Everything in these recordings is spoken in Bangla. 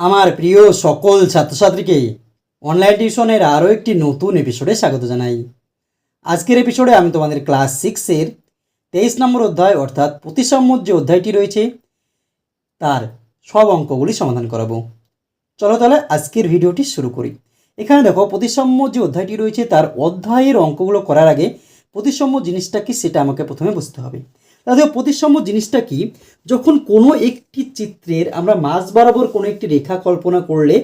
আমার প্রিয় সকল ছাত্রছাত্রীকে অনলাইন টিউশনের আরও একটি নতুন এপিসোডে স্বাগত জানাই। আজকের এপিসোডে আমি তোমাদের ক্লাস সিক্সের তেইশ নম্বর অধ্যায় অর্থাৎ প্রতিসাম্য যে অধ্যায়টি রয়েছে, তার সব অঙ্কগুলি সমাধান করাবো। চলো তাহলে আজকের ভিডিওটি শুরু করি। এখানে দেখো প্রতিসাম্য যে অধ্যায়টি রয়েছে, তার অধ্যায়ের অঙ্কগুলো করার আগে প্রতিসাম্য জিনিসটা কি সেটা আমাকে প্রথমে বুঝতে হবে। তাহলে প্রতিসাম্য জিনিসটা কি? যখন কোনো একটি চিত্রের আমরা মাঝ বরাবর কোনো একটি রেখা কল্পনা করলে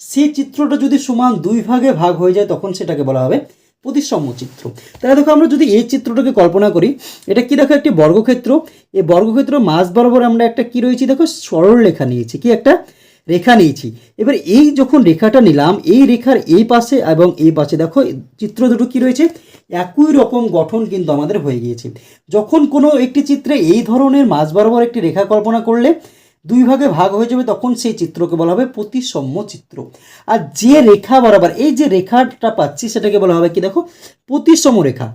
সেই চিত্রটা যদি সমান দুই ভাগে ভাগ হয়ে যায়, তখন সেটাকে বলা হবে প্রতিসাম্য চিত্র। তাহলে দেখো, আমরা যদি এই চিত্রটাকে কল্পনা করি, এটা কি দেখো একটি বর্গক্ষেত্র? এই বর্গক্ষেত্র মাঝ বরাবর আমরা একটা কি রয়েছি দেখো? সরল রেখা নিয়েছি। কি একটা? রেখা নিয়েছি। এবার এই যখন রেখাটা নিলাম, এই রেখার এই পাশে এবং এই পাশে দেখো, চিত্র দুটো কি রয়েছে? একই রকম গঠন কিন্তু আমাদের হয়ে গিয়েছে। যখন কোনো একটি চিত্রে এই ধরনের মাঝ বরাবর একটি রেখা কল্পনা করলে দুই ভাগে ভাগ হয়ে যাবে, তখন সেই চিত্রকে বলা হবে প্রতিসম্য চিত্র। আর যে রেখা বরাবর, এই যে রেখাটা পাচ্ছি, সেটাকে বলা হবে কি দেখো? প্রতিসম রেখা।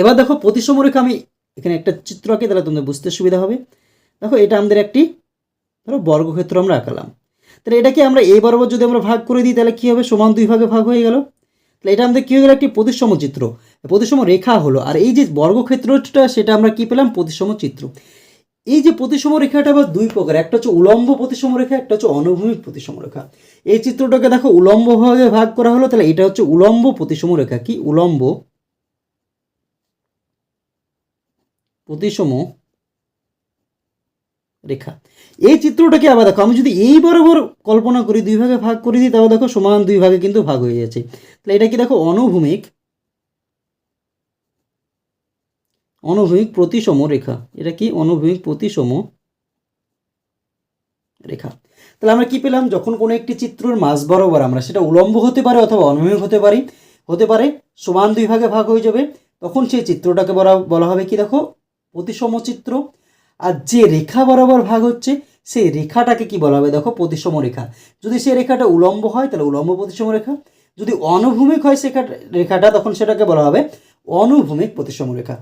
এবার দেখো প্রতিসম রেখা আমি এখানে একটা চিত্র আঁকি তাহলে তোমাদের বুঝতে সুবিধা হবে। দেখো, এটা আমাদের একটি ধরো বর্গক্ষেত্র আমরা আঁকালাম। তাহলে এটাকে আমরা এই বরাবর যদি আমরা ভাগ করে দিই, তাহলে কী হবে? সমান দুই ভাগে ভাগ হয়ে গেল। তাহলে এটা আমাদের কী হয়ে গেলো? একটি প্রতিসম চিত্র। প্রতিসম রেখা হলো। আর এই যে বর্গক্ষেত্রটা, সেটা আমরা কী পেলাম? প্রতিসম চিত্র। এই যে প্রতিসম রেখাটা আবার দুই প্রকার। একটা হচ্ছে উলম্ব প্রতিসম রেখা, একটা হচ্ছে অনুভূমিক প্রতিসম রেখা। এই চিত্রটাকে দেখো, উলম্ব ভাগে ভাগ করা হলো। তাহলে এটা হচ্ছে উলম্ব প্রতিসম রেখা। কি? উলম্ব প্রতিসম রেখা। এই চিত্রটাকে আবার দেখো, আমি যদি এই বরাবর কল্পনা করি, দুই ভাগে ভাগ করে দিই, তাহলে দেখো সমান দুই ভাগে কিন্তু ভাগ হয়ে যাচ্ছে। তাহলে এটা কি দেখো, অনুভূমিক অনুভূমিক প্রতিসম রেখা। এটা কি? অনুভূমিক প্রতিসম রেখা। তাহলে আমরা কি পেলাম? যখন কোনো একটি চিত্রের মাঝ বরাবর আমরা, সেটা উলম্ব হতে পারে অথবা অনুভূমিক হতে পারি, হতে পারে, সমান দুই ভাগে ভাগ হয়ে যাবে, তখন সেই চিত্রটাকে বলা বলা হবে কি দেখো? প্রতিসম চিত্র। আর যে রেখা বরাবর ভাগ হচ্ছে সেই রেখাটাকে কি বলা হবে? দেখো, প্রতিসম রেখা। যদি সেই রেখাটা উলম্ব হয়, তাহলে উলম্ব প্রতিসম রেখা। যদি অনুভূমিক হয়, সে রেখাটা, তখন সেটাকে বলা হবে অনুভূমিক প্রতিসম রেখা।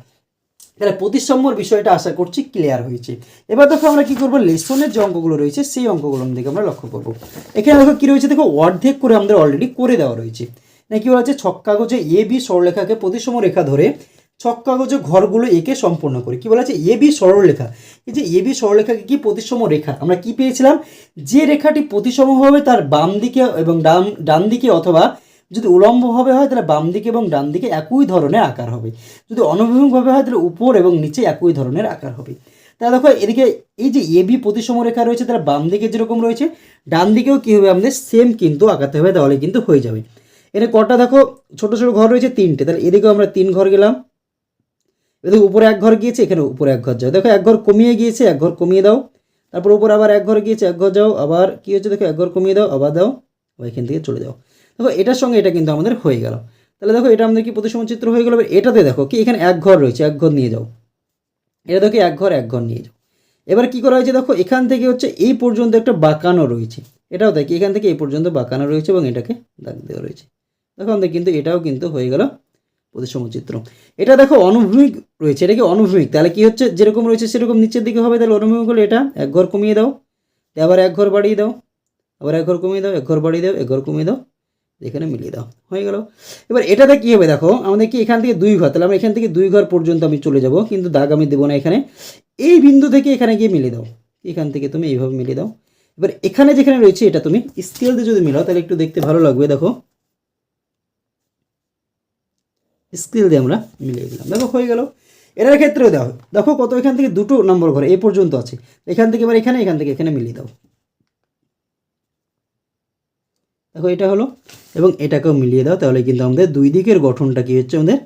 তাহলে প্রতিসম্যর বিষয়টা আশা করছি ক্লিয়ার হয়েছে। এবার দেখো আমরা কি করব? লেসনের যে অঙ্কগুলো রয়েছে, সেই অঙ্কগুলো দিকে আমরা লক্ষ্য করব। এখানে দেখো কি রয়েছে? দেখো, অর্ধেক করে আমাদের অলরেডি করে দেওয়া রয়েছে। না কি বলা হচ্ছে? ছক কাগজে এ বি সরলরেখাকে প্রতিসম রেখা ধরে ছক কাগজে ঘরগুলো একে সম্পূর্ণ করে। কি বলা আছে? এ বি সরলরেখা। এই যে এ সরলরেখাকে কি প্রতিসম রেখা? আমরা কি পেয়েছিলাম? যে রেখাটি প্রতিসম হবে তার বাম দিকে এবং ডান ডান দিকে অথবা যদি উলম্বভাবে হয় তাহলে বাম দিকে এবং ডান দিকে একই ধরনের আকার হবে। যদি অনুভূমিকভাবে হয় তাহলে উপর এবং নিচে একই ধরনের আকার হবে। তাহলে দেখো, এদিকে এই যে এ বি প্রতিসম রেখা রয়েছে তার বাম দিকে যেরকম রয়েছে, ডান দিকেও কী হবে আমাদের সেম কিন্তু আঁকাতে হবে, তাহলে কিন্তু হয়ে যাবে। এখানে কটা দেখো, ছোট ছোট ঘর রয়েছে তিনটে। তাহলে এদিকেও আমরা তিন ঘর গেলাম। এদিকে উপরে এক ঘর গিয়েছে এখানে উপরে এক ঘর যাও দেখো এক ঘর কমিয়ে গিয়েছে এক ঘর কমিয়ে দাও তারপর উপরে আবার এক ঘর গিয়েছে এক ঘর যাও আবার কী হচ্ছে দেখো এক ঘর কমিয়ে দাও আবার দাও আবার এখান থেকে চলে যাও দেখো এটার সঙ্গে এটা কিন্তু আমাদের হয়ে গেল তাহলে দেখো এটা আমাদের কি প্রতিসম চিত্র হয়ে গেল এটাতে দেখো কি এখানে এক ঘর রয়েছে এক ঘর নিয়ে যাও এটা দেখো এক ঘর এক ঘর নিয়ে যাও এবার কি করা হয়েছে দেখো এখান থেকে হচ্ছে এই পর্যন্ত একটা বাঁকানো রয়েছে এটাও দেখি এখান থেকে এই পর্যন্ত বাঁকানো রয়েছে এবং এটাকে দাগ দেওয়া রয়েছে দেখো আমাদের কিন্তু এটাও কিন্তু হয়ে গেল প্রতিসম চিত্র। এটা দেখো অনুভূমিক রয়েছে, এটা কি অনুভূমিক? তাহলে কি হচ্ছে? যেরকম রয়েছে সেরকম নিচের দিকে হবে, তাহলে অনুভূমিক হলে এটা। এক ঘর কমিয়ে দাও। আবার এক ঘর বাড়িয়ে দাও। আবার এক ঘর কমিয়ে দাও, এক ঘর বাড়িয়ে দাও, এক ঘর কমিয়ে দাও। এখানে মিলিয়ে দাও। হয়ে গেল। এবার এটাতে কী হবে দেখো? আমাদের কি এখান থেকে দুই ঘর, তাহলে আমরা এখান থেকে দুই ঘর পর্যন্ত আমি চলে যাব, কিন্তু দাগ আমি দেবো না এখানে। এই বিন্দু থেকে এখানে গিয়ে মিলিয়ে দাও। এখান থেকে তুমি এইভাবে মিলিয়ে দাও। এবার এখানে যেখানে রয়েছে এটা তুমি স্কেল দিয়ে যদি মিলাও, তাহলে একটু দেখতে ভালো লাগবে, দেখো। স্কেল দিয়ে আমরা মিলিয়ে দিলাম। দেখো, হয়ে গেল। এটার ক্ষেত্রেও দেখো দেখো কত, এখান থেকে দুটো নম্বর ঘরে, এ পর্যন্ত আছে। এখান থেকে এবার এখানে, এখান থেকে এখানে মিলিয়ে দাও। দেখো, এটা হলো, এবং এটাকেও মিলিয়ে দাও, তাহলে কিন্তু আমাদের দুই দিকের গঠনটা কী হচ্ছে? আমাদের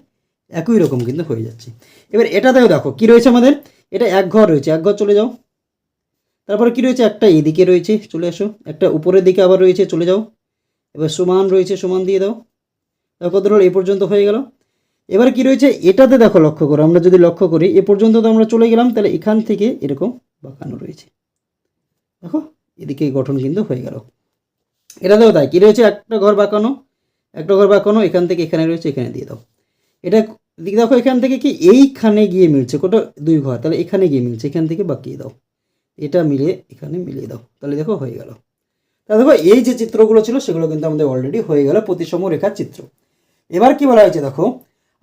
একই রকম কিন্তু হয়ে যাচ্ছে। এবার এটাতেও দেখো কী রয়েছে আমাদের? এটা এক ঘর রয়েছে, এক ঘর চলে যাও। তারপরে কী রয়েছে? একটা এদিকে রয়েছে, চলে আসো একটা উপরের দিকে আবার রয়েছে, চলে যাও। এবার সমান রয়েছে, সমান দিয়ে দাও। দেখো, কত এই পর্যন্ত হয়ে গেল। এবার কি রয়েছে? এটাতে দেখো লক্ষ্য করো, আমরা যদি লক্ষ্য করি, এ পর্যন্ত তো আমরা চলে গেলাম, তাহলে এখান থেকে এরকম বাঁকানো রয়েছে। দেখো, এদিকে গঠন কিন্তু হয়ে গেল। এটাতেও তাই, কী রয়েছে? একটা ঘর বাঁকানো, একটা ঘর বাঁকানো, এখান থেকে এখানে রয়েছে, এখানে দিয়ে দাও। এটা দিকে দেখো, এখান থেকে কি? এইখানে গিয়ে মিলছে, কোটা? দুই ঘর, তাহলে এখানে গিয়ে মিলছে, এখান থেকে বাঁকিয়ে দাও। এটা মিলিয়ে এখানে মিলিয়ে দাও, তাহলে দেখো হয়ে গেল। তাহলে দেখো, এই যে চিত্রগুলো ছিল, সেগুলো কিন্তু আমাদের অলরেডি হয়ে গেল প্রতিসম রেখার চিত্র। এবার কি বলা হয়েছে দেখো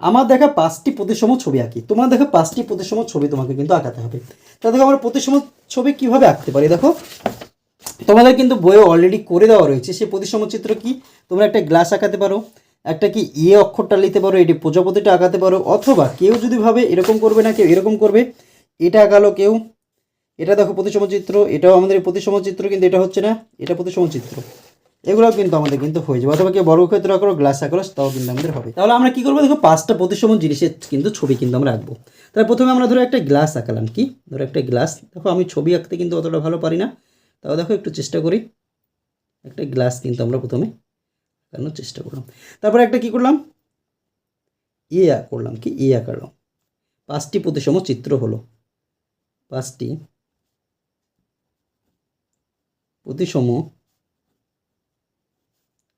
আমার দেখা পাঁচটি প্রতিসম ছবি আঁকি। তোমার দেখা পাঁচটি প্রতিসম ছবি তোমাকে কিন্তু আঁকাতে হবে। তা দেখো আমরা প্রতিসম ছবি কীভাবে আঁকতে পারি? দেখো, তোমাদের কিন্তু বইয়ে অলরেডি করে দেওয়া রয়েছে। সেই প্রতিসম চিত্র কি? তোমরা একটা গ্লাস আঁকাতে পারো, একটা কি ইয়ে অক্ষরটা নিতে পারো, এটি প্রজাপতিটা আঁকাতে পারো, অথবা কেউ যদি ভাবে এরকম করবে না, কেউ এরকম করবে, এটা আঁকালো কেউ। এটা দেখো প্রতিসম চিত্র, এটাও আমাদের প্রতিসম চিত্র, কিন্তু এটা হচ্ছে না, এটা প্রতিসম চিত্র। এগুলো কিন্তু আমাদের কিন্তু হয়ে যাবে। অথবা কেউ বর্গক্ষেত্র আঁকলো গ্লাস আঁকলো তাও কিন্তু আমাদের হবে। তাহলে আমরা কি করব? দেখো, পাঁচটা প্রতিসম জিনিসের কিন্তু ছবি কিন্তু আমরা আঁকবো। তাহলে প্রথমে আমরা ধরো একটা গ্লাস আঁকালাম কি? ধরো একটা গ্লাস দেখো, আমি ছবি আঁকতে কিন্তু অতটা ভালো পারি না। তাও দেখো, একটু চেষ্টা করি। একটা গ্লাস কিন্তু আমরা প্রথমে আঁকানোর চেষ্টা করলাম। তারপরে একটা কি করলাম? আঁক করলাম কি? ইয়ে আঁকালাম পাঁচটি প্রতিসম চিত্র হলো। পাঁচটি প্রতিসম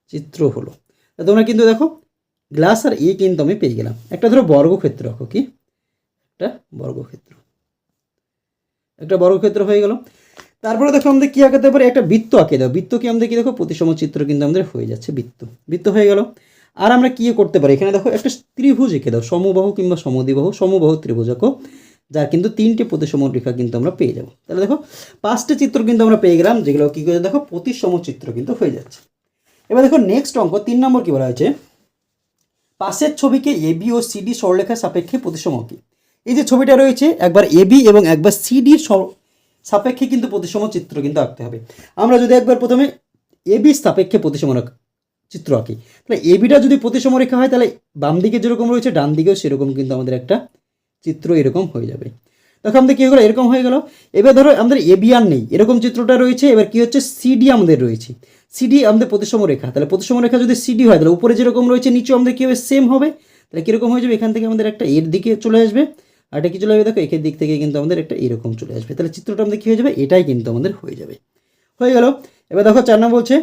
চিত্র হলো। তোমরা কিন্তু দেখো গ্লাস আর এ কিন্তু আমি পেয়ে গেলাম। একটা ধরো বর্গক্ষেত্র আঁকো কি? একটা বর্গক্ষেত্র। একটা বর্গক্ষেত্র হয়ে গেল। তারপরে দেখো আমাদের কী আঁকাতে পারি? একটা বৃত্ত আঁকে দাও। বৃত্ত কি আমাদের কি দেখো? প্রতিসম চিত্র কিন্তু আমাদের হয়ে যাচ্ছে বৃত্ত। বৃত্ত হয়ে গেল। আর আমরা কী করতে পারি? এখানে দেখো একটা ত্রিভুজ এঁকে দাও। সমবাহু কিংবা সমদ্বিবাহু, সমবাহু ত্রিভুজ আঁকো, যার কিন্তু তিনটে প্রতিসম রেখা কিন্তু আমরা পেয়ে যাব। তাহলে দেখো, পাঁচটা চিত্র কিন্তু আমরা পেয়ে গেলাম, যেগুলো কী করে? দেখো, প্রতিসম চিত্র কিন্তু হয়ে যাচ্ছে। এবার দেখো নেক্সট অঙ্ক, তিন নম্বর কী বলা হয়েছে? পাশের ছবিকে এবি ও সিডি সরলরেখার সাপেক্ষে প্রতিসম কি? এই যে ছবিটা রয়েছে, একবার এবি এবং একবার সিডির সাপেক্ষে কিন্তু প্রতিসম চিত্র কিন্তু আঁকতে হবে। আমরা যদি একবার প্রথমে এবি সাপেক্ষে প্রতিসম চিত্র আঁকি, তাহলে এবিটা যদি প্রতিসম রেখা হয়, তাহলে বাম দিকে যেরকম রয়েছে ডান দিকেও সেরকম কিন্তু আমাদের একটা চিত্র এরকম হয়ে যাবে। দেখো আমাদের কী হয়ে গেলো? এরকম হয়ে গেল। এবার ধরো আমাদের এবি আর নেই। এরকম চিত্রটা রয়েছে। এবার কি হচ্ছে? সিডি আমাদের রয়েছে। সিডি আমাদের প্রতিসম রেখা। তাহলে প্রতিসম রেখা যদি সিডি হয়, তাহলে উপরে যেরকম রয়েছে নিচেও আমাদের কী হবে? সেম হবে। তাহলে কীরকম হয়ে যাবে? এখান থেকে আমাদের একটা এর দিকে চলে আসবে। আর এটা কি চলে যাবে দেখো, একের দিক থেকে কিন্তু আমাদের একটা এরকম চলে আসবে। তাহলে চিত্রটা আমাদের কী হয়ে যাবে? এটাই কিন্তু আমাদের হয়ে যাবে। হয়ে গেল। এবার দেখো, চার নম্বর বলছে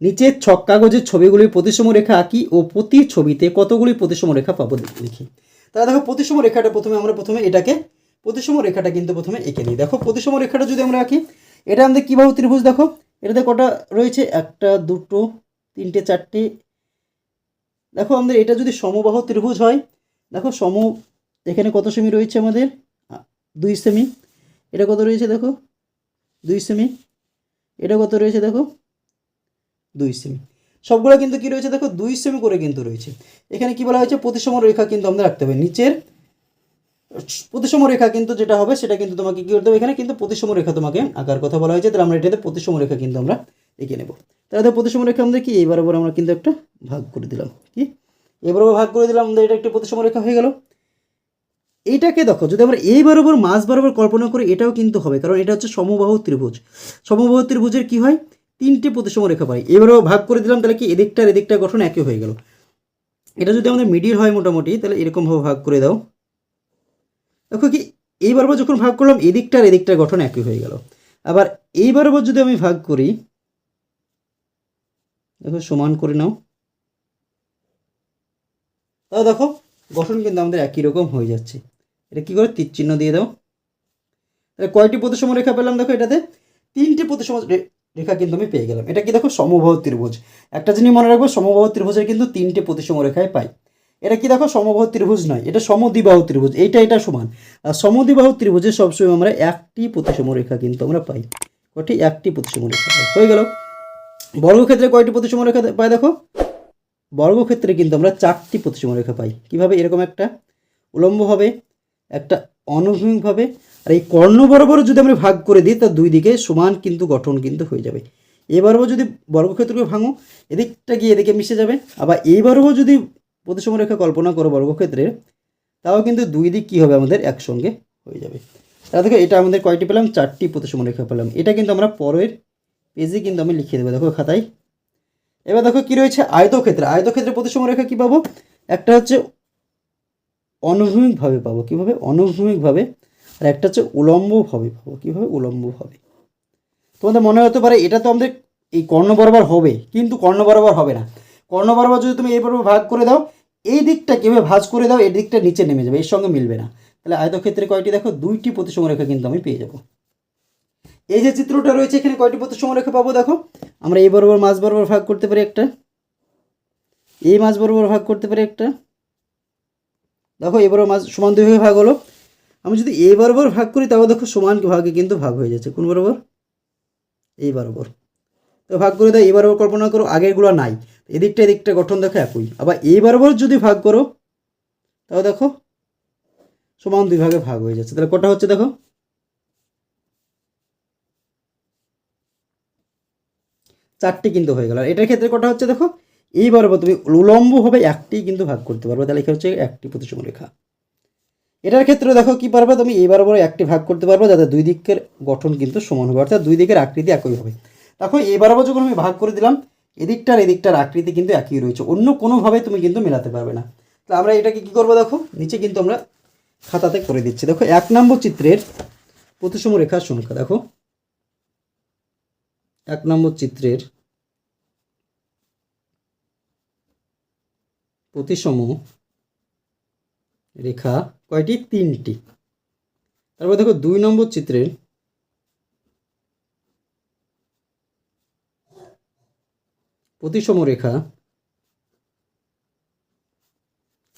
নিচের ছক কাগজের ছবিগুলির প্রতিসম রেখা আঁকি ও প্রতি ছবিতে কতগুলি প্রতিসম রেখা পাবো লিখি তাহলে দেখো, প্রতিসম রেখাটা প্রথমে, আমরা প্রথমে এটাকে প্রতিসম রেখাটা কিন্তু প্রথমে এঁকে নিই। দেখো, প্রতিসম রেখাটা যদি আমরা আঁকি, এটা আমাদের কী বাহু ত্রিভুজ দেখো? এটাতে কটা রয়েছে? একটা, দুটো, তিনটে, চারটে। দেখো, আমাদের এটা যদি সমবাহ ত্রিভুজ হয়, দেখো, সম, এখানে কত সেমি রয়েছে আমাদের? দুই সেমি এটা কত রয়েছে দেখো? দুই সেমি এটা কত রয়েছে দেখো? দুই সেমি সবগুলো কিন্তু কি রয়েছে দেখো? দুই সেমি করে কিন্তু রয়েছে। এখানে কি বলা হয়েছে? প্রতিসম রেখা কিন্তু আমাদের রাখতে হবে। নিচের প্রতিসম রেখা কিন্তু যেটা হবে, সেটা কিন্তু তোমাকে কি করতে হবে এখানে, কিন্তু প্রতিসম রেখা তোমাকে আঁকার কথা বলা হয়েছে। তাহলে আমরা এটাতে প্রতিসম রেখা কিন্তু আমরা এঁকে নেব। তাহলে প্রতিসম রেখা আমাদের কি? এবার আবার আমরা কিন্তু একটা ভাগ করে দিলাম। কি? এবার আবার ভাগ করে দিলাম, আমাদের এটা একটা প্রতিসম রেখা হয়ে গেল। এইটাকে দেখো, যদি আমরা এই বরাবর মাছ বরাবর কল্পনা করি, এটাও কিন্তু হবে। কারণ এটা হচ্ছে সমবাহু ত্রিভুজ। সমবাহু ত্রিভুজের কি হয়? তিনটে প্রতিসম রেখা পাই এবারেও ভাগ করে দিলাম, তাহলে কি এদিকটার এদিকটা গঠন একই হয়ে গেল। এটা যদি আমাদের মিডিল হয় মোটামুটি, তাহলে এরকমভাবে ভাগ করে দাও। দেখো কি এই এইবার যখন ভাগ করলাম এদিকটার এদিকটার গঠন একই হয়ে গেল। আবার এই এইবার যদি আমি ভাগ করি, দেখো সমান করে নাও। তাও দেখো, গঠন কিন্তু আমাদের একই রকম হয়ে যাচ্ছে। এটা কি করে? তীর চিহ্ন দিয়ে দাও। তাহলে কয়টি প্রতিসম রেখা পেলাম দেখো এটাতে? তিনটে প্রতিসম রেখা কিন্তু আমি পেয়ে গেলাম। এটা কি দেখো, সমবাহু ত্রিভুজ। একটা জিনিস মনে রাখব, সমবাহু ত্রিভুজের কিন্তু তিনটে প্রতিসম রেখায় পাই। এটা কি দেখো, সমবাহু ত্রিভুজ নয়, এটা সমদ্বিবাহু ত্রিভুজ, এইটা, এটা সমান। আর সমদ্বিবাহু ত্রিভুজে সবসময় আমরা একটি প্রতিসম রেখা কিন্তু আমরা পাই। কটি? একটি প্রতিসম রেখা পাই। হয়ে গেল। বর্গক্ষেত্রে কয়টি প্রতিসম রেখা পাই দেখো? বর্গক্ষেত্রে কিন্তু আমরা চারটি প্রতিসম রেখা পাই। কীভাবে? এরকম একটা উলম্বভাবে একটা অনুভূমিকভাবে আর এই কর্ণ বরাবর যদি আমরা ভাগ করে দিই তার দুই দিকে সমান কিন্তু গঠন কিন্তু হয়ে যাবে। এবারও যদি বর্গক্ষেত্রকে ভাঙো, এদিকটা গিয়ে এদিকে মিশে যাবে। আবার এইবারও যদি প্রতিসম রেখা কল্পনা করো বর্গক্ষেত্রের তাও কিন্তু দুই দিক কী হবে আমাদের? একসঙ্গে হয়ে যাবে। তাহলে দেখো, এটা আমাদের কয়টি পেলাম? চারটি প্রতিসম রেখা পেলাম। এটা কিন্তু আমরা পরের পেজে কিন্তু আমি লিখে দেবো, দেখো খাতায়। এবার দেখো কি রয়েছে? আয়তক্ষেত্রে। আয়তক্ষেত্রে প্রতিসম রেখা কী পাবো? একটা হচ্ছে অনুভূমিকভাবে পাবো। কীভাবে? অনুভূমিকভাবে। আর একটা হচ্ছে উলম্বভাবে পাবো। কীভাবে? উলম্বভাবে। তোমাদের মনে হতে পারে, এটা তো আমাদের এই কর্ণ বরাবর হবে, কিন্তু কর্ণ বরাবর হবে না। কর্ণ বরাবর যদি তুমি এইভাবে ভাগ করে দাও এই দিকটা কীভাবে ভাঁজ করে দাও, এই দিকটা নিচে নেমে যাবে, এর সঙ্গে মিলবে না। তাহলে আয়তক্ষেত্রে কয়টি দেখো? দুইটি প্রতিসম রেখা কিন্তু আমি পেয়ে যাব। এই যে চিত্রটা রয়েছে, এখানে কয়টি প্রতিসম রেখা পাবো দেখো? আমরা এই বরাবর মাছ বরাবর ভাগ করতে পারি একটা। এই মাছ বরাবর ভাগ করতে পারি একটা। দেখো এবারও মাছ সমান দুইভাবে ভাগ হলো। আমি যদি এই বরাবর ভাগ করি তাও দেখো সমান ভাগে কিন্তু ভাগ হয়ে যাচ্ছে। কোন বরাবর? এই বরাবর। তো ভাগ করে দাও, এই কল্পনা করো, আগেরগুলো নাই। এদিকটা এদিকটা গঠন দেখো একই। আবার এই বরাবর যদি ভাগ করো তাও দেখো সমান দুই ভাগে ভাগ হয়ে যাচ্ছে। তাহলে কটা হচ্ছে দেখো? চারটি কিন্তু হয়ে গেল। আর এটার ক্ষেত্রে কটা হচ্ছে দেখো? এই বরাবর তুমি উলম্বভাবে একটি কিন্তু ভাগ করতে পারবে। তাহলে এখানে হচ্ছে একটি প্রতিসম রেখা। এটার ক্ষেত্রে দেখো কি পারবে? তুমি এই বরাবর একটি ভাগ করতে পারবে যাতে দুই দিকের গঠন কিন্তু সমান হবে। অর্থাৎ দুই দিকের আকৃতি একই হবে। দেখো, এই বরাবর যখন আমি ভাগ করে দিলাম এদিকটার এদিকটার আকৃতি কিন্তু একই রয়েছে। অন্য কোনোভাবে তুমি কিন্তু মেলাতে পারবে না। তো আমরা এটাকে কি করব দেখো? নিচে কিন্তু আমরা খাতাতে করে দিচ্ছি। দেখো, এক নম্বর চিত্রের প্রতিসম রেখার সংখ্যা, দেখো। এক নম্বর চিত্রের প্রতিসম রেখা কয়টি? তিনটি। তারপর দেখো, দুই নম্বর চিত্রের প্রতিসম রেখা।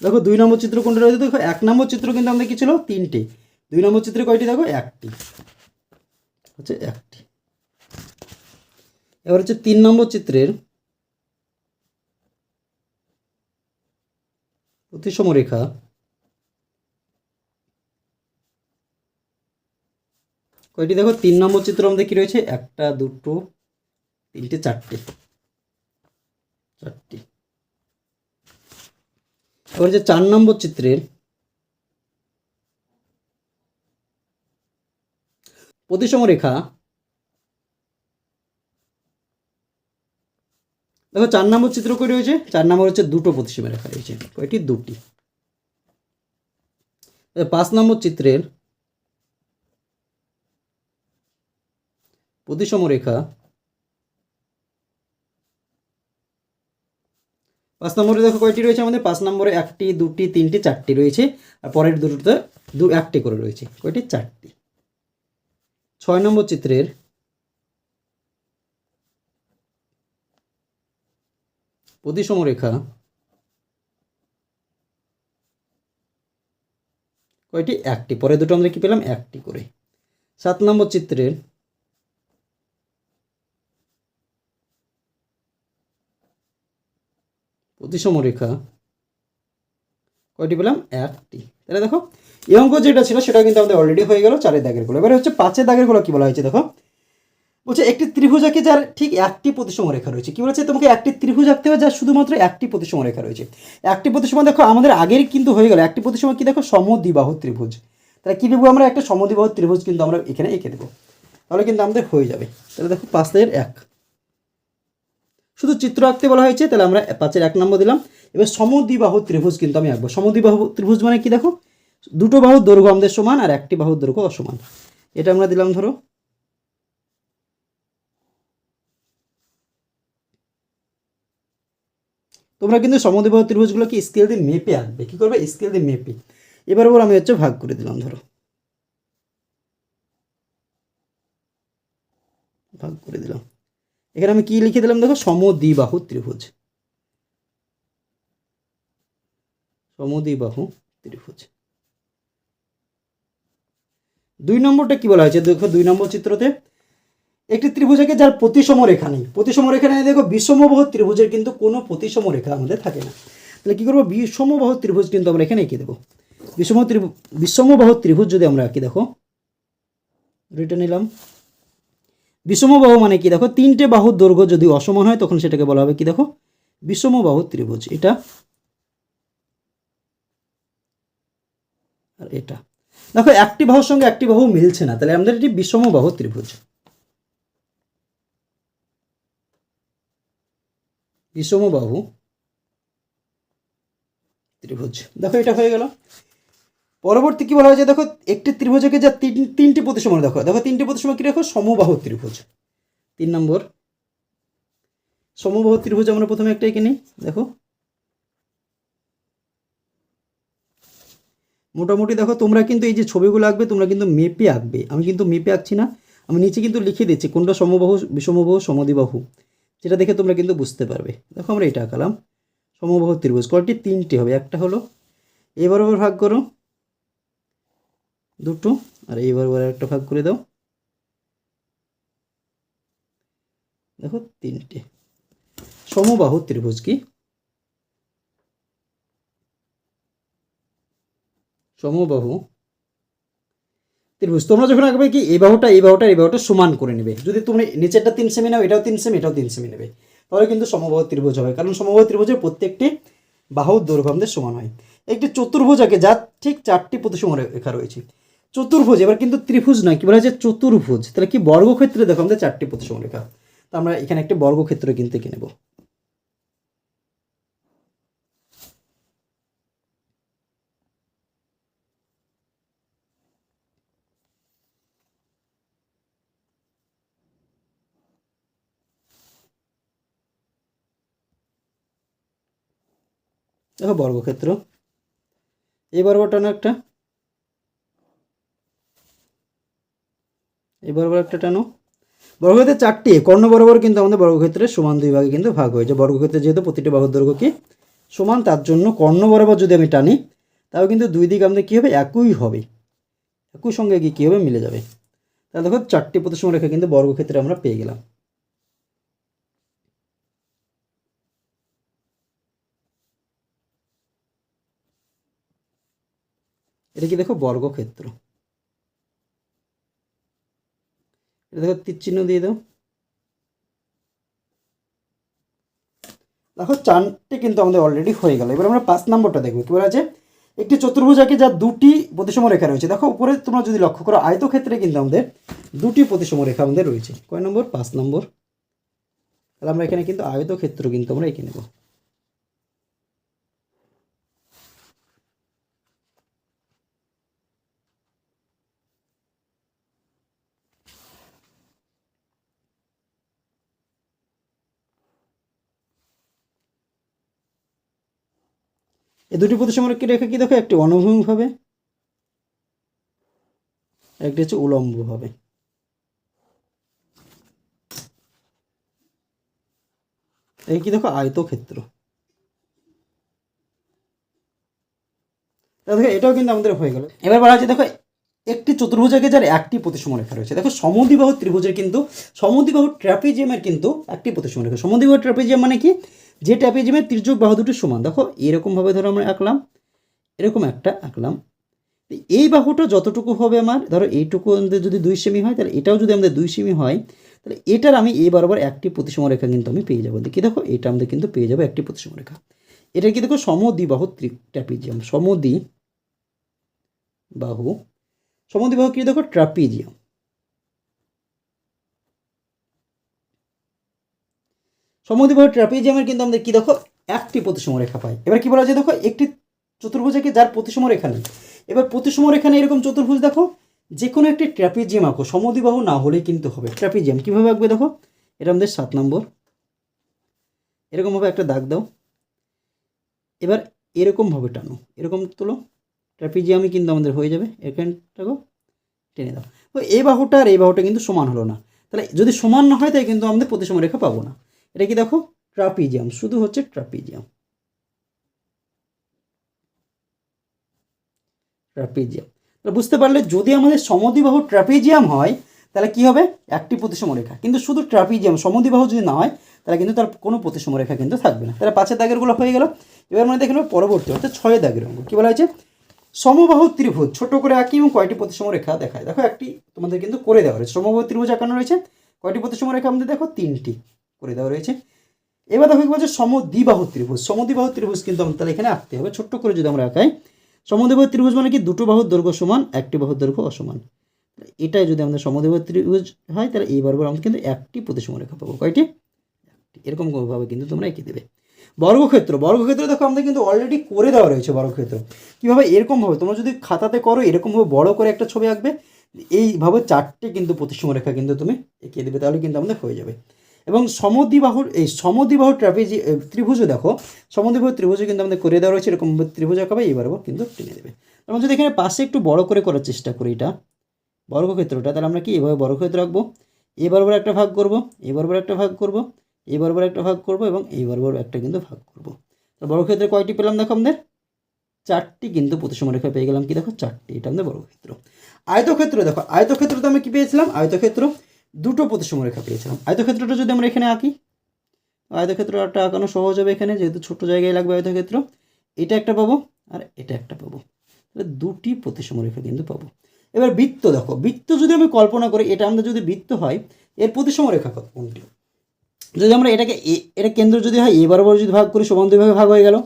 দেখো, দুই নম্বর চিত্র কোনটা রয়েছে? দেখো, এক নম্বর চিত্র কিন্তু আমাদের কি ছিল? তিনটে। দুই নম্বর চিত্রে কয়টি? দেখো, একটি। হচ্ছে একটি। এবার হচ্ছে তিন নম্বর চিত্রের প্রতিসম রেখা। কয়টি? দেখো, তিন নম্বর চিত্র আমাদের কি রয়েছে? একটা, দুটো, তিনটে, চারটে। চারটি। এবার যে চার নম্বর চিত্রের প্রতিসম রেখা, দেখো চার নম্বর চিত্র কই রয়েছে? চার নম্বর হচ্ছে দুটো প্রতিসম রেখা রয়েছে, কয়টি? দুটি। পাঁচ নম্বর চিত্রের প্রতিসম রেখা পাঁচ নম্বরে দেখো কয়টি রয়েছে আমাদের? পাঁচ নম্বরে একটি, দুটি, তিনটি, চারটি রয়েছে। আর পরের দুটোতে দু, একটি করে রয়েছে। কয়টি? চারটি। ছয় নম্বর চিত্রের প্রতিসম রেখা কয়টি? একটি। পরে দুটো আমরা কি পেলাম? একটি করে। সাত নম্বর চিত্রের প্রতিসম রেখা। কয়টি পেলাম? একটি। তাহলে দেখো, এই অঙ্ক যেটা ছিল সেটা কিন্তু আমাদের অলরেডি হয়ে গেল চারের দাগেরগুলো। এবারে হচ্ছে পাঁচের দাগেরগুলো কি বলা হয়েছে দেখো? বলছে একটি ত্রিভুজ ত্রিভুজাকে যার ঠিক একটি প্রতিসম রেখা রয়েছে। কি বলেছে? তোমাকে একটি ত্রিভুজ আঁকতে হবে যার শুধুমাত্র একটি প্রতিসম রেখা রয়েছে। একটি প্রতিসম দেখো, আমাদের আগের কিন্তু হয়ে গেল। একটি প্রতিসম কি দেখো? সমদ্বিবাহু ত্রিভুজ। তাহলে কি দেবো আমরা? একটা সমদ্বিবাহু ত্রিভুজ কিন্তু আমরা এখানে এঁকে দেবো। তাহলে কিন্তু আমাদের হয়ে যাবে। তাহলে দেখো, পাঁচের এক। শুধু চিত্র আঁকতে বলা হয়েছে, তাহলে আমরা পাঁচের এক নম্বর দিলাম। এবার সমদ্বিবাহু ত্রিভুজ কিন্তু আমি আঁকবো। সমদ্বিবাহু ত্রিভুজ মানে কি দেখো? দুটো বাহুর দৈর্ঘ্য আমাদের সমান আর একটি বাহু দৈর্ঘ্য অসমান। এটা আমরা দিলাম ধরো। তোমরা কিন্তু সমদ্বিবাহু ত্রিভুজগুলো কি স্কেল দিয়ে মেপে আঁকবে। কি করবে? স্কেল দিয়ে মেপে। এবার ওর আমি হচ্ছে ভাগ করে দিলাম ধরো। ভাগ করে দিলাম। এখানে আমি কি লিখে দিলাম দেখো? সমদ্বিবাহু ত্রিভুজ। সমদ্বিবাহু ত্রিভুজ। দুই নম্বরটা কি বলা হয়েছে? দেখো দুই নম্বর চিত্রতে। একটি ত্রিভুজ ত্রিভুজকে যার প্রতিসম রেখা নেই। প্রতিসম রেখা নেই, দেখো বিষমবাহু ত্রিভুজের কিন্তু কোনো প্রতিসম রেখা আমাদের থাকে না। তাহলে কী করব? বিষমবাহু ত্রিভুজ কিন্তু আমরা এখানে এঁকে দেবো। বিষম ত্রিভুজ বিষমবাহু ত্রিভুজ যদি আমরা আঁকি দেখো রিটা নিলাম। বিষমবাহু মানে কি? দেখো, তিনটে বাহুর দৈর্ঘ্য যদি অসমান হয়, তখন সেটাকে বলা হবে কি দেখো? বিষমবাহু ত্রিভুজ। এটা আর এটা। দেখো, একটি বাহুর সঙ্গে একটি বাহু মিলছে না, তাহলে আমাদের এটি বিষম বাহু ত্রিভুজ। বিষম বাহু ত্রিভুজ। দেখো, এটা হয়ে গেল। পরবর্তী কি বলা হয়েছে? দেখো, একটি ত্রিভুজকে যা তিন, তিনটি প্রতিসম দেখো দেখো তিনটি প্রতিসম কি দেখো? সমবাহু ত্রিভুজ। তিন নম্বর। সমবাহু ত্রিভুজ আমরা প্রথমে একটা এঁকে নিই, দেখো। মোটামুটি দেখো, তোমরা কিন্তু এই যে ছবিগুলো আঁকবে, তোমরা কিন্তু মেপে আঁকবে। আমি কিন্তু মেপে আঁকছি না, আমি নিচে কিন্তু লিখে দিচ্ছি কোনটা সমবাহু, বিষমবাহু সমদ্বিবাহু যেটা দেখে তোমরা কিন্তু বুঝতে পারবে। দেখো, আমরা এটা আঁকালাম। সমবাহু ত্রিভুজ কয়টি তিনটি হবে, একটা হলো। এই বরাবর ভাগ করো। দুটো, আর এইবার বরাবর একটা ভাগ করে দাও। দেখো, তিনটে। সমবাহু ত্রিভুজ কি? সমবাহু ত্রিভুজ। তোমরা যখন আঁকবে কি, এই বাহুটা এই বাহুটা এই বাহুটা সমান করে নেবে। যদি তুমি নিচেরটা তিন সেমি নাও, এটাও তিন সেমি, এটাও তিন সেমি নেবে। তাহলে কিন্তু সমবাহু ত্রিভুজ হবে, কারণ সমবাহু ত্রিভুজের প্রত্যেকটি বাহুর দৈর্ঘ্য আমাদের সমান হয়। একটি চতুর্ভুজ আঁকে, যার ঠিক চারটি প্রতিসম রেখা রয়েছে। চতুর্ভুজ, এবার কিন্তু ত্রিভুজ নয়, কি বলা হচ্ছে চতুর্ভুজ? তাহলে কি বর্গক্ষেত্রে? দেখো আমাদের চারটি প্রতিসম রেখা তো আমরা এখানে একটি বর্গক্ষেত্র কিন্তু এঁকে নেব। দেখো বর্গক্ষেত্র। এই বরাবর টানো একটা। এই বরাবর একটা টানো। বর্গক্ষেত্রে চারটি, কর্ণ বরাবর কিন্তু আমাদের বর্গক্ষেত্রে সমান দুই ভাগে কিন্তু ভাগ হয়েছে। বর্গক্ষেত্রে যেহেতু প্রতিটি বাহুর দৈর্ঘ্য কি? সমান, তার জন্য কর্ণ বরাবর যদি আমি টানি তাও কিন্তু দুই দিক আমাদের কী হবে? একই হবে। একই সঙ্গে গিয়ে কী হবে? মিলে যাবে। তাহলে দেখো, চারটি প্রতিসম রেখা কিন্তু বর্গক্ষেত্রে আমরা পেয়ে গেলাম। এটা কি দেখো? বর্গক্ষেত্র। এটা দেখো দিয়ে দাও। দেখো চারটে কিন্তু আমাদের অলরেডি হয়ে গেল। এবার আমরা পাঁচ নম্বরটা দেখব। কি আছে, একটি চতুর্ভুজ আঁকে যা দুটি প্রতিসম রেখা রয়েছে। দেখো, উপরে তোমরা যদি লক্ষ্য করো, আয়তক্ষেত্রে কিন্তু আমাদের দুটি প্রতিসম রেখা আমাদের রয়েছে। কয় নম্বর? পাঁচ নম্বর। তাহলে আমরা এখানে কিন্তু আয়তক্ষেত্র কিন্তু আমরা এঁকে নেব। দুটি প্রতিসম রেখা কি দেখো? একটি অনুভূমিক হবে, একটি হচ্ছে উলম্ব হবে। এই কি দেখো? আয়তক্ষেত্র। দেখো, এটাও কিন্তু আমাদের হয়ে গেল। এবার বলা হচ্ছে, দেখো, একটি চতুর্ভুজাকে যার একটি প্রতিসম রেখা রয়েছে। দেখো, সমদ্বিবাহু ত্রিভুজের কিন্তু, সমদ্বিবাহু ট্র্যাপিজিয়ামের কিন্তু একটি প্রতিসম রেখা। সমদ্বিবাহু ট্র্যাপিজিয়াম মানে কি? যে ট্র্যাপিজিয়ামের তির্যক বাহু দুটো সমান। দেখো, এরকমভাবে ধরো আমরা আঁকলাম, এরকম একটা আঁকলাম। এই বাহুটা যতটুকু হবে আমার, ধরো এইটুকু আমাদের যদি দুই সেমি হয়, তাহলে এটাও যদি আমাদের দুই সেমি হয়, তাহলে এটার আমি এই বরাবর একটি প্রতিসম রেখা কিন্তু আমি পেয়ে যাব। দেখি দেখো, এটা আমাদের কিন্তু পেয়ে যাব একটি প্রতিসম রেখা। এটা কি দেখো সমদ্বিবাহু ট্র্যাপিজিয়াম। সমদ্বি বাহু সমদ্বিবাহু কি দেখো ট্রাপিজিয়াম সমদ্বিবাহু ট্রাপিজিয়ামের কিন্তু আমাদের কী দেখো, একটি প্রতিসম রেখা পাই এবার কি বলা যায় দেখো, একটি চতুর্ভুজকে যার প্রতিসম রেখা নেই। এবার প্রতিসম রেখা নেই এরকম চতুর্ভুজ দেখো যে কোনো একটি ট্র্যাপিজিয়াম আঁকো। সমদ্বিবাহু না হলে কিন্তু হবে। ট্র্যাপিজিয়াম কীভাবে আঁকবে দেখো? এটা আমাদের সাত নম্বর। এরকমভাবে একটা দাগ দাও। এবার এরকমভাবে টানো। এরকম তোলো। ট্র্যাপিজিয়ামই কিন্তু আমাদের হয়ে যাবে। এখানটাকেও টেনে দাও। তো এই বাহুটা আর এই বাহুটা কিন্তু সমান হলো না। তাহলে যদি সমান না হয়, তাই কিন্তু আমাদের প্রতিসম রেখা পাবো না। এটা কি দেখো? ট্রাপিজিয়াম। শুধু হচ্ছে ট্রাপিজিয়াম। ট্রাপিজিয়াম। তাহলে বুঝতে পারলে যদি আমাদের সমদ্বিবাহু ট্রাপিজিয়াম হয়, তাহলে কি হবে? একটি প্রতিসম রেখা। কিন্তু শুধু ট্রাপিজিয়াম, সমদ্বিবাহু যদি না হয়, তাহলে কিন্তু তার কোনো প্রতিসম রেখা কিন্তু থাকবে না। তাহলে পাঁচের দাগেরগুলো হয়ে গেল। এবার মানে দেখে নেব পরবর্তী, অর্থাৎ ছয় দাগের অঙ্ক কী বলা হয়েছে? সমবাহু ত্রিভুজ, ছোট করে আঁকি এবং কয়টি প্রতিসম রেখা দেখায়। দেখো একটি তোমাদের কিন্তু করে দেওয়া রয়েছে। সমবাহু ত্রিভুজ আঁকানো রয়েছে। কয়টি প্রতিসম রেখা আমাদের দেখো? তিনটি। করে দেওয়া রয়েছে। এবার দেখো কি বলছে, সমদ্বিবাহু ত্রিভুজ। সমদ্বিবাহু ত্রিভুজ কিন্তু আমাদের তাহলে এখানে আঁকতে হবে। ছোট্ট করে যদি আমরা আঁকাই, সমদ্বিবাহু ত্রিভুজ মানে কি? দুটো বাহুর দৈর্ঘ্য সমান, একটি বাহুর দৈর্ঘ্য অসমান। এটাই যদি আমাদের সমদ্বিবাহু ত্রিভুজ হয়, তাহলে এই বরাবর আমরা কিন্তু একটি প্রতিসম রেখা পাবো। কয়টি? এরকম ভাবে কিন্তু তোমরা এঁকে দেবে। বর্গক্ষেত্র। বর্গক্ষেত্র দেখো আমাদের কিন্তু অলরেডি করে দেওয়া রয়েছে বর্গক্ষেত্র। কীভাবে? এরকমভাবে। তোমরা যদি খাতাতে করো, এরকমভাবে বড় করে একটা ছবি আঁকবে এইভাবে চারটে কিন্তু প্রতিসম রেখা কিন্তু তুমি এঁকে দেবে, তাহলে কিন্তু আমাদের হয়ে যাবে। এবং সমদ্বিবাহুর, এই সমদ্বিবাহু ট্রাপিজি ত্রিভুজও দেখো সমদ্বিবাহু ত্রিভুজও কিন্তু আমাদের করে দেওয়া রয়েছে, এরকম ত্রিভুজ আঁকাবে, এইবার কিন্তু টেনে দেবে। আমরা যদি এখানে পাশে একটু বড় করে করার চেষ্টা করি এটা, বর্গক্ষেত্রটা, তাহলে আমরা কি এভাবে বর্গক্ষেত্র রাখব এই বরাবর একটা ভাগ করব এই বরাবর একটা ভাগ করব এই বরাবর একটা ভাগ করব এবং এই বরাবর একটা কিন্তু ভাগ করব। তো বর্গক্ষেত্রে কয়টি পেলাম দেখো আমাদের? চারটি কিন্তু প্রতিসম রেখা পেয়ে গেলাম কি দেখো? চারটি, এটা আমাদের বর্গক্ষেত্র। আয়তক্ষেত্র দেখো আয়তক্ষেত্র তো আমি কি পেয়েছিলাম? আয়তক্ষেত্র দুটো প্রতিসম রেখা পেয়েছিলাম। আয়তক্ষেত্রটা যদি আমরা এখানে আঁকি আয়তক্ষেত্রটা আঁকানো সহজ হবে এখানে, যেহেতু ছোট জায়গায় লাগবে আয়তক্ষেত্র। এটা একটা পাবো আর এটা একটা পাবো। তাহলে দুটি প্রতিসম রেখা কিন্তু পাবো। এবার বৃত্ত দেখো। বৃত্ত যদি আমি কল্পনা করি, এটা আমাদের যদি বৃত্ত হয়, এর প্রতিসম রেখা কত? কোনটি? যদি আমরা এটাকে এ- এটা কেন্দ্র যদি হয়, এ বরাবর যদি ভাগ করি, সমান দুই ভাগে হয়ে গেল।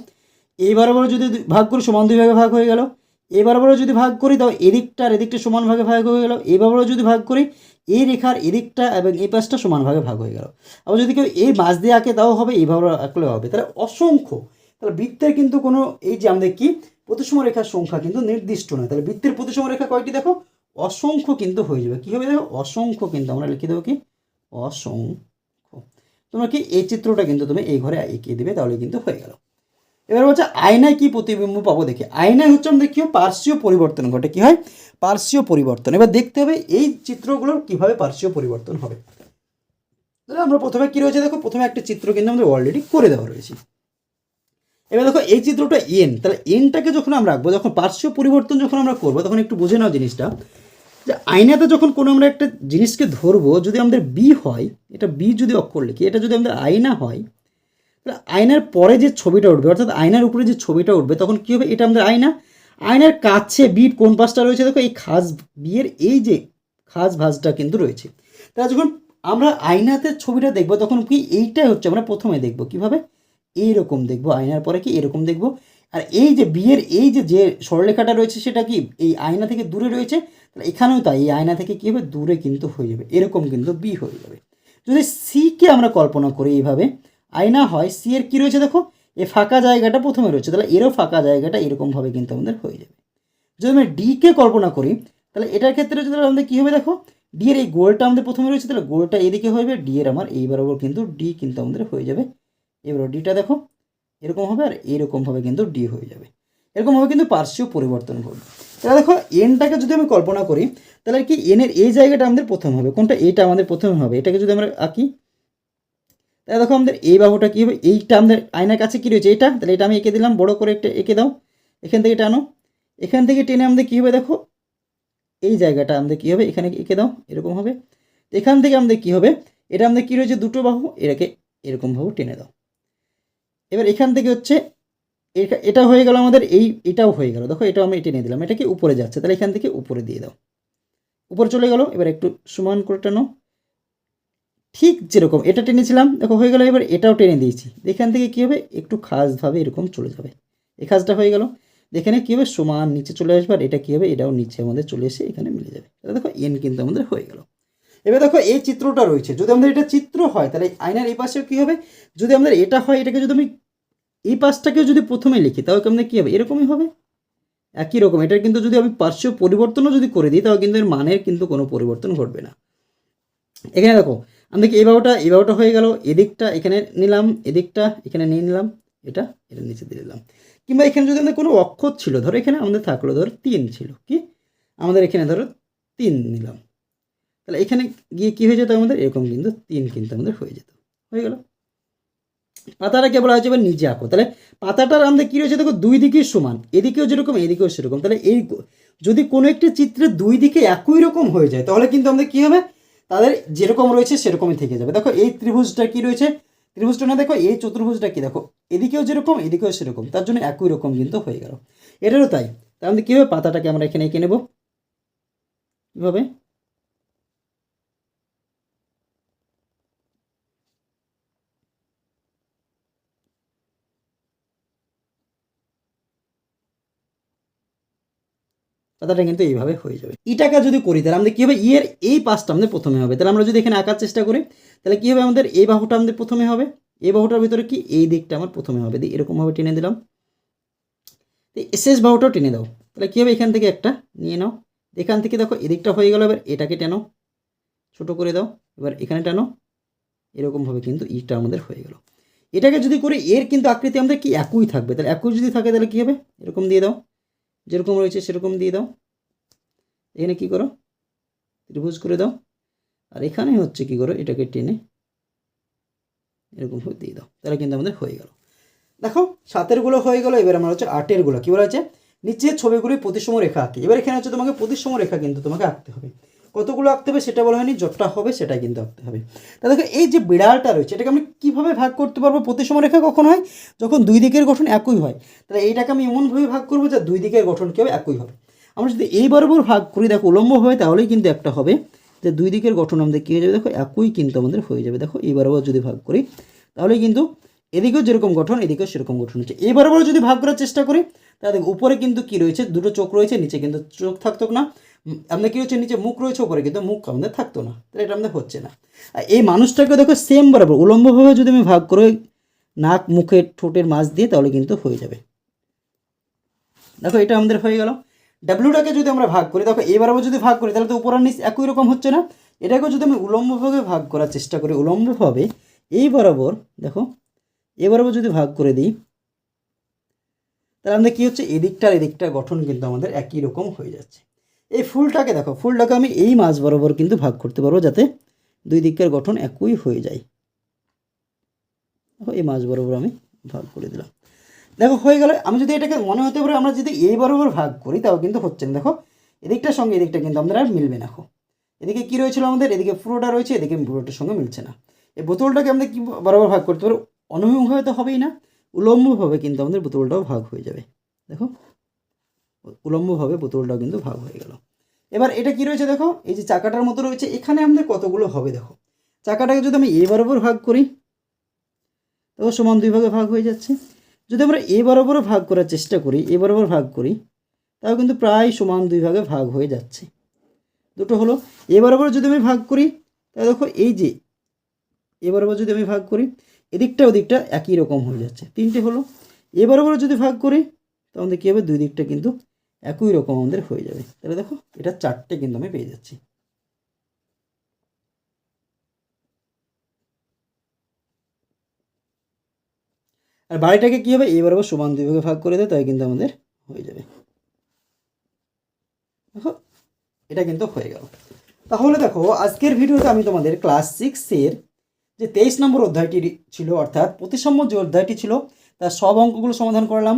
এই বরাবর যদি ভাগ করি, সমান দুই ভাগে হয়ে গেল। এই বরাবর যদি ভাগ করি, তাও এদিকটা আর এদিকটা সমান ভাগে ভাগ হয়ে গেল। এই বরাবর যদি ভাগ করি এই রেখার এদিকটা এবং এই পাশটা সমানভাবে ভাগ হয়ে গেল। আবার যদি কেউ এই মাছ দিয়ে আঁকে, তাও হবে, এইভাবে আঁকলেও হবে। তাহলে অসংখ্য, তাহলে বৃত্তের কিন্তু কোনো, এই যে আমাদের কি, প্রতিসম রেখার সংখ্যা কিন্তু নির্দিষ্ট নয়। তাহলে বৃত্তের প্রতিসম রেখা কয়টি দেখো? অসংখ্য কিন্তু হয়ে যাবে। কী হবে দেখো? অসংখ্য কিন্তু, আমরা লিখে দেবো কি? অসংখ্য। তোমরা কি এই চিত্রটা কিন্তু তুমি এই ঘরে এঁকিয়ে দেবে, তাহলে কিন্তু হয়ে গেল। এবার বলছে, আয়নায় কি প্রতিবিম্ব পাবো দেখি। আয়নায় হচ্ছে আমাদের কী হয় পার্শ্বীয় পরিবর্তন ঘটে। কী হয়? পার্শ্বীয় পরিবর্তন। এবার দেখতে হবে এই চিত্রগুলোর কীভাবে পার্শ্বীয় পরিবর্তন হবে। তাহলে আমরা প্রথমে কী রয়েছে দেখো? প্রথমে একটা চিত্র কিন্তু আমাদের অলরেডি করে দেওয়া রয়েছে। এবার দেখো, এই চিত্রটা এন তাহলে এনটাকে যখন আমরা রাখব যখন পার্শ্বীয় পরিবর্তন যখন আমরা করব, তখন একটু বুঝে নাও জিনিসটা। যে আয়নাতে যখন কোনো আমরা একটা জিনিসকে ধরবো, যদি আমাদের বি হয়, এটা বি যদি অক্ষর লিখি, এটা যদি আমাদের আয়না হয় আয়নার পরে যে ছবিটা উঠবে, অর্থাৎ আয়নার উপরে যে ছবিটা উঠবে, তখন কী হবে? এটা আমাদের আয়না। আয়নার কাছে বিট কোন পাশটা রয়েছে? দেখো, এই খাস বিয়ের এই যে খাস ভাঁজটা কিন্তু রয়েছে। তাহলে যখন আমরা আয়নাতে ছবিটা দেখব, তখন কি এইটাই হচ্ছে? আমরা প্রথমে দেখব কীভাবে? এইরকম দেখব, আয়নার পরে কি এরকম দেখব। আর এই যে বিয়ের এই যে যে সরলেখাটা রয়েছে, সেটা কি এই আয়না থেকে দূরে রয়েছে? তাহলে এখানেও তাই, এই আয়না থেকে কী হবে? দূরে কিন্তু হয়ে যাবে। এরকম কিন্তু বি হয়ে যাবে। যদি সিকে আমরা কল্পনা করি এইভাবে আয়না হয় সি এর কী রয়েছে দেখো? এ ফাঁকা জায়গাটা প্রথমে রয়েছে, তাহলে এরও ফাঁকা জায়গাটা এরকমভাবে কিন্তু আমাদের হয়ে যাবে। যদি আমরা ডিকে কল্পনা করি, তাহলে এটার ক্ষেত্রে যদি আমাদের কী হবে দেখো? ডি এর এই গোলটা আমাদের প্রথমে রয়েছে, তাহলে গোলটা এদিকে হবে ডি এর আমার এই বরাবর কিন্তু ডি কিন্তু আমাদের হয়ে যাবে। এবার ডিটা দেখো, এরকম হবে আর এরকমভাবে কিন্তু ডি হয়ে যাবে। এরকমভাবে কিন্তু পার্শ্বীয় পরিবর্তন ঘটবে। তাহলে দেখো এনটাকে যদি আমি কল্পনা করি, তাহলে কি এনের এই জায়গাটা আমাদের প্রথম হবে? কোনটা? এটা আমাদের প্রথমে হবে। এটাকে যদি আমরা আঁকি তাহলে দেখো আমাদের এই বাহুটা কী হবে? এইটা আমাদের আয়নার কাছে কী রয়েছে? এটা তাহলে এটা আমি এঁকে দিলাম, বড় করে একটা এঁকে দাও। এখান থেকে টানো। এখান থেকে টেনে আমাদের কী হবে দেখো? এই জায়গাটা আমাদের কী হবে? এখানে এঁকে দাও, এরকম হবে। এখান থেকে আমাদের কী হবে? এটা আমাদের কী রয়েছে? দুটো বাহু। এটাকে এরকমভাবে টেনে দাও। এবার এখান থেকে হচ্ছে, এটা- হয়ে গেল আমাদের এই, এটাও হয়ে গেল। দেখো, এটাও আমি টেনে দিলাম। এটা কি উপরে যাচ্ছে। তাহলে এখান থেকে উপরে দিয়ে দাও। উপরে চলে গেল। এবার একটু সমান করে টানো। ঠিক যেরকম, এটা টেনেছিলাম দেখো হয়ে গেল, এবার এটাও টেনে দিয়েছি। এখান থেকে কী হবে? একটু খাসভাবে এরকম চলে যাবে। এই খাসটা হয়ে গেল। এখানে কী হবে? সমান নিচে চলে আসবে, আর এটা কী হবে? এটাও নিচে আমাদের চলে এসে এখানে মিলে যাবে। তাহলে দেখো এন কিন্তু আমাদের হয়ে গেল। এবার দেখো, এই চিত্রটা রয়েছে। যদি আমাদের এটা চিত্র হয়, তাহলে আয়নার এই পাশেও কী হবে? যদি আমাদের এটা হয়, এটাকে যদি আমি এই পাশটাকেও যদি প্রথমে লিখি, তাহলে আমাদের কী হবে? এরকমই হবে। একই রকম। এটার কিন্তু যদি আমি পার্শ্ব পরিবর্তনও যদি করে দিই, তাহলে কিন্তু এর মানের কিন্তু কোনো পরিবর্তন ঘটবে না। এখানে দেখো আমাদের কি এই বাহুটা, এই হয়ে গেল, এদিকটা এখানে নিলাম, এদিকটা এখানে নিয়ে নিলাম, এটা এটা নিচে দিয়ে দিলাম। কিংবা এখানে যদি আমাদের কোনো অক্ষর ছিল, ধরো এখানে আমাদের থাকল, ধরো তিন ছিল, কি? আমাদের এখানে ধরো তিন নিলাম। তাহলে এখানে গিয়ে কী হয়ে যেত আমাদের? এরকম কিন্তু তিন কিন্তু আমাদের হয়ে যেত। হয়ে গেল। পাতাটাকে বলা হয়েছে এবার নিজে আঁকো। তাহলে পাতাটার আমাদের কী রয়েছে? দেখো, দুই দিকেই সমান, এদিকেও যেরকম, এদিকেও সেরকম। তাহলে এই যদি কোনো একটি চিত্রের দুই দিকে একই রকম হয়ে যায়, তাহলে কিন্তু আমাদের কী হবে? তাদের যেরকম রয়েছে সেরকমই থেকে যাবে। দেখো, এই ত্রিভুজটা কি রয়েছে? ত্রিভুজটা না, দেখো, এই চতুর্ভুজটা কি? দেখো, এদিকেও যেরকম, এদিকেও সেরকম। তার জন্য একই রকম কিন্তু হয়ে গেল। এটারও তাই। তাহলে মধ্যে কী হবে পাতাটাকে আমরা এখানে এঁকে নেব? কীভাবে? পাতাটা কিন্তু এইভাবে হয়ে যাবে। ইটাকা যদি করি, তাহলে আমাদের কী হবে? ইয়ের এই পাশটা আমাদের প্রথমে হবে। তাহলে আমরা যদি এখানে আঁকার চেষ্টা করি, তাহলে কী হবে? আমাদের এই বাহুটা আমাদের প্রথমে হবে। এই বাহুটার ভিতরে কি? এই দিকটা আমার প্রথমে হবে। দিয়ে এরকমভাবে টেনে দিলাম। শেষ বাহুটাও টেনে দাও। তাহলে কী হবে? এখান থেকে একটা নিয়ে নাও। এখান থেকে দেখো এদিকটা হয়ে গেল। এবার এটাকে টেনো। ছোট করে দাও। এবার এখানে টানো। এরকমভাবে কিন্তু ইটা আমাদের হয়ে গেল। এটাকে যদি করি, এর কিন্তু আকৃতি আমাদের কি? একই থাকবে। তাহলে একই যদি থাকে, তাহলে কী হবে? এরকম দিয়ে দাও। যেরকম রয়েছে সেরকম দিয়ে দাও। এখানে কি করো? ত্রিভুজ করে দাও। আর এখানে হচ্ছে কি করো? এটাকে টেনে এরকমভাবে দিয়ে দাও। তাহলে কিন্তু আমাদের হয়ে গেল। দেখো, সাতেরগুলো হয়ে গেল, এবার আমার হচ্ছে আটেরগুলো। কী বলা হচ্ছে নিচে ছবিগুলি প্রতিসম রেখা আঁকি। এবার এখানে হচ্ছে তোমাকে প্রতিসম রেখা কিন্তু তোমাকে আঁকতে হবে। কতগুলো আঁকতে হবে সেটা বলা হয়নি, যতটা হবে সেটাই কিন্তু আঁকতে হবে। তা দেখো, এই যে বিড়ালটা রয়েছে, এটাকে আমি কীভাবে ভাগ করতে পারব? প্রতিসম রেখা কখন হয়? যখন দুই দিকের গঠন একই হয়। তাহলে এইটাকে আমি এমনভাবে ভাগ করব যে দুই দিকের গঠন কী হবে একই হবে। আমরা যদি এই বরাবর ভাগ করি, দেখো, উলম্ব হয় তাহলেই কিন্তু একটা হবে। যে দুই দিকের গঠন আমাদের কী হয়ে যাবে? দেখো, একই কিন্তু আমাদের হয়ে যাবে। দেখো, এই বরাবর যদি ভাগ করি তাহলে কিন্তু এদিকেও যেরকম গঠন, এদিকেও সেরকম গঠন হচ্ছে। এই বরাবর যদি ভাগ করার চেষ্টা করি, তাহলে উপরে কিন্তু কি রয়েছে? দুটো চোখ রয়েছে, নিচে কিন্তু চোখ থাকতো না। আমাদের কি হচ্ছে, নিচে মুখ রয়েছে, উপরে, কিন্তু মুখ আমাদের থাকতো না। তাহলে এটা আমাদের হচ্ছে না। আর এই মানুষটাকে দেখো সেম বরাবর, উলম্বভাবে যদি আমি ভাগ করে নাক মুখের ঠোঁটের মাছ দিয়ে, তাহলে কিন্তু হয়ে যাবে। দেখো, এটা আমাদের হয়ে গেল। ডাব্লিউটাকে যদি আমরা ভাগ করি, দেখো এই বরাবর যদি ভাগ করি, তাহলে তো উপর নিচ একই রকম হচ্ছে না। এটাকেও যদি আমি উলম্বভাবে ভাগ করার চেষ্টা করি, উলম্বভাবে এই বরাবর, দেখো এ যদি ভাগ করে দিই, তাহলে আমাদের কী হচ্ছে? এদিকটার এদিকটার গঠন কিন্তু আমাদের একই রকম হয়ে যাচ্ছে। এই ফুলটাকে দেখো, ফুলটাকে আমি এই মাছ বরাবর কিন্তু ভাগ করতে পারব যাতে দুই দিকের গঠন একই হয়ে যায়। এই মাছ বরাবর আমি ভাগ করে দিলাম। দেখো, হয়ে গেলে। আমি যদি এটাকে মনে হতে পারে আমরা যদি এই বরাবর ভাগ করি, তাও কিন্তু হচ্ছে না। দেখো, এদিকটার সঙ্গে এদিকটা কিন্তু আমাদের আর মিলবে না। এদিকে কী রয়েছিল আমাদের? এদিকে পুরোটা রয়েছে, এদিকে পুরোটার সঙ্গে মিলছে না। এই বোতলটাকে আমাদের কি বরাবর ভাগ করতে পারব? অনুভূমিকভাবে তো হবেই না, উলম্বভাবে কিন্তু আমাদের বোতলটাও ভাগ হয়ে যাবে। দেখো উলম্বভাবে বোতলটাও কিন্তু ভাগ হয়ে গেল। এবার এটা কি রয়েছে দেখো? এই যে চাকাটার মতো রয়েছে, এখানে আমাদের কতগুলো হবে দেখো? চাকাটাকে যদি আমি এ বরাবর ভাগ করি, দেখো সমান দুই ভাগে ভাগ হয়ে যাচ্ছে। যদি আমরা এ বরাবরও ভাগ করার চেষ্টা করি, এ বরাবর ভাগ করি, তাও কিন্তু প্রায় সমান দুই ভাগে ভাগ হয়ে যাচ্ছে। দুটো হলো, এ বরাবর যদি আমি ভাগ করি, তাহলে দেখো এই যে এ বরাবর যদি আমি ভাগ করি, এদিকটা ওদিকটা একই রকম হয়ে যাচ্ছে। তিনটে হলো, এ বরাবর যদি ভাগ করি তো আমাদের কী হবে? দুই দিকটা কিন্তু একই রকম আমাদের হয়ে যাবে। তাহলে দেখো, এটা চারটে কিন্তু আমি পেয়ে যাচ্ছি। আর বাড়িটাকে কী হবে? এই বরাবর সমান দুই ভাগে ভাগ করে দেয়, তাই কিন্তু আমাদের হয়ে যাবে। দেখো, এটা কিন্তু হয়ে গেল। তাহলে দেখো, আজকের ভিডিওতে আমি তোমাদের ক্লাস সিক্সের যে তেইশ নম্বর অধ্যায়টি ছিল, অর্থাৎ প্রতিসম্য যে অধ্যায়টি ছিল, তার সব অঙ্কগুলো সমাধান করলাম।